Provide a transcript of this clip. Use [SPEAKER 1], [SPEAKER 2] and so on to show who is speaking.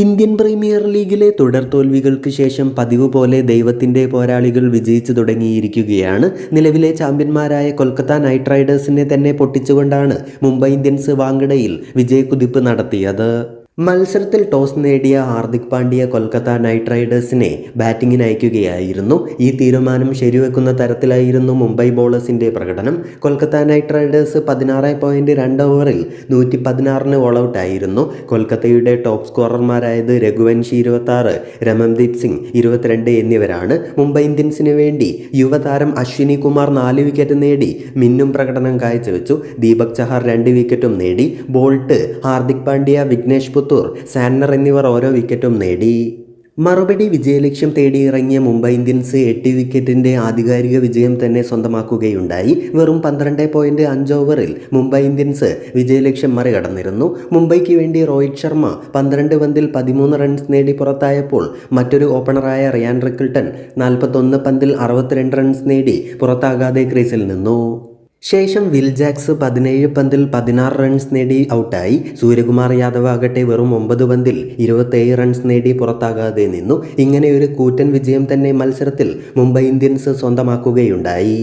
[SPEAKER 1] Indian premier ലീഗിലെ തുടർ തോൽവികൾക്ക് ശേഷം പതിവ് പോലെ ദൈവത്തിന്റെ പോരാളികൾ വിജയിച്ചു തുടങ്ങിയിരിക്കുകയാണ്. നിലവിലെ ചാമ്പ്യന്മാരായ കൊൽക്കത്ത നൈറ്റ് റൈഡേഴ്സിനെ തന്നെ പൊട്ടിച്ചുകൊണ്ടാണ് മുംബൈ ഇന്ത്യൻസ് വാങ്കഡയിൽ വിജയക്കുതിപ്പ് നടത്തിയത്. മത്സരത്തിൽ ടോസ് നേടിയ ഹാർദിക് പാണ്ഡ്യ കൊൽക്കത്ത നൈറ്റ് റൈഡേഴ്സിനെ ബാറ്റിംഗിന് അയക്കുകയായിരുന്നു. ഈ തീരുമാനം ശരിവെക്കുന്ന തരത്തിലായിരുന്നു മുംബൈ ബോളേഴ്സിന്റെ പ്രകടനം. കൊൽക്കത്ത നൈറ്റ് റൈഡേഴ്സ് പതിനാറ് പോയിന്റ് രണ്ട് ഓവറിൽ നൂറ്റി പതിനാറിന് ഓൾ ഔട്ട് ആയിരുന്നു. കൊൽക്കത്തയുടെ ടോപ്പ് സ്കോറർമാരായത് രഘുവൻഷി ഇരുപത്തി ആറ് രമൻദീപ് സിംഗ് ഇരുപത്തിരണ്ട് എന്നിവരാണ്. മുംബൈ ഇന്ത്യൻസിന് വേണ്ടി യുവതാരം അശ്വിനി കുമാർ നാല് വിക്കറ്റ് നേടി മിന്നും പ്രകടനം കാഴ്ചവെച്ചു. ദീപക് ചഹാർ രണ്ട് വിക്കറ്റും നേടി. ബോൾട്ട് ഹാർദിക് പാണ്ഡ്യ വിഘ്നേഷ് പുത്തൂർ സാന്നർ എന്നിവർ ഓരോ വിക്കറ്റും നേടി. മറുപടി വിജയലക്ഷ്യം തേടി ഇറങ്ങിയ മുംബൈ ഇന്ത്യൻസ് എട്ട് വിക്കറ്റിന്റെ ആധികാരിക വിജയം തന്നെ സ്വന്തമാക്കുകയുണ്ടായി. വെറും പന്ത്രണ്ട് പോയിന്റ് അഞ്ച് ഓവറിൽ മുംബൈ ഇന്ത്യൻസ് വിജയലക്ഷ്യം മറികടന്നിരുന്നു. മുംബൈക്ക് വേണ്ടി രോഹിത് ശർമ്മ പന്ത്രണ്ട് പന്തിൽ പതിമൂന്ന് റൺസ് നേടി പുറത്തായപ്പോൾ മറ്റൊരു ഓപ്പണറായ റിയാൻ റിക്കിൾട്ടൺ നാൽപ്പത്തൊന്ന് പന്തിൽ അറുപത്തിരണ്ട് റൺസ് നേടി പുറത്താകാതെ ക്രീസിൽ നിന്നു. ശേഷം വിൽ ജാക്സ് പതിനേഴ് പന്തിൽ പതിനാറ് റൺസ് നേടി ഔട്ടായി. സൂര്യകുമാർ യാദവ് ആകട്ടെ വെറും ഒമ്പത് പന്തിൽ ഇരുപത്തേഴ് റൺസ് നേടി പുറത്താകാതെ നിന്നു. ഇങ്ങനെ ഒരു കൂറ്റൻ വിജയം തന്നെ മത്സരത്തിൽ മുംബൈ ഇന്ത്യൻസ് സ്വന്തമാക്കുകയുണ്ടായി.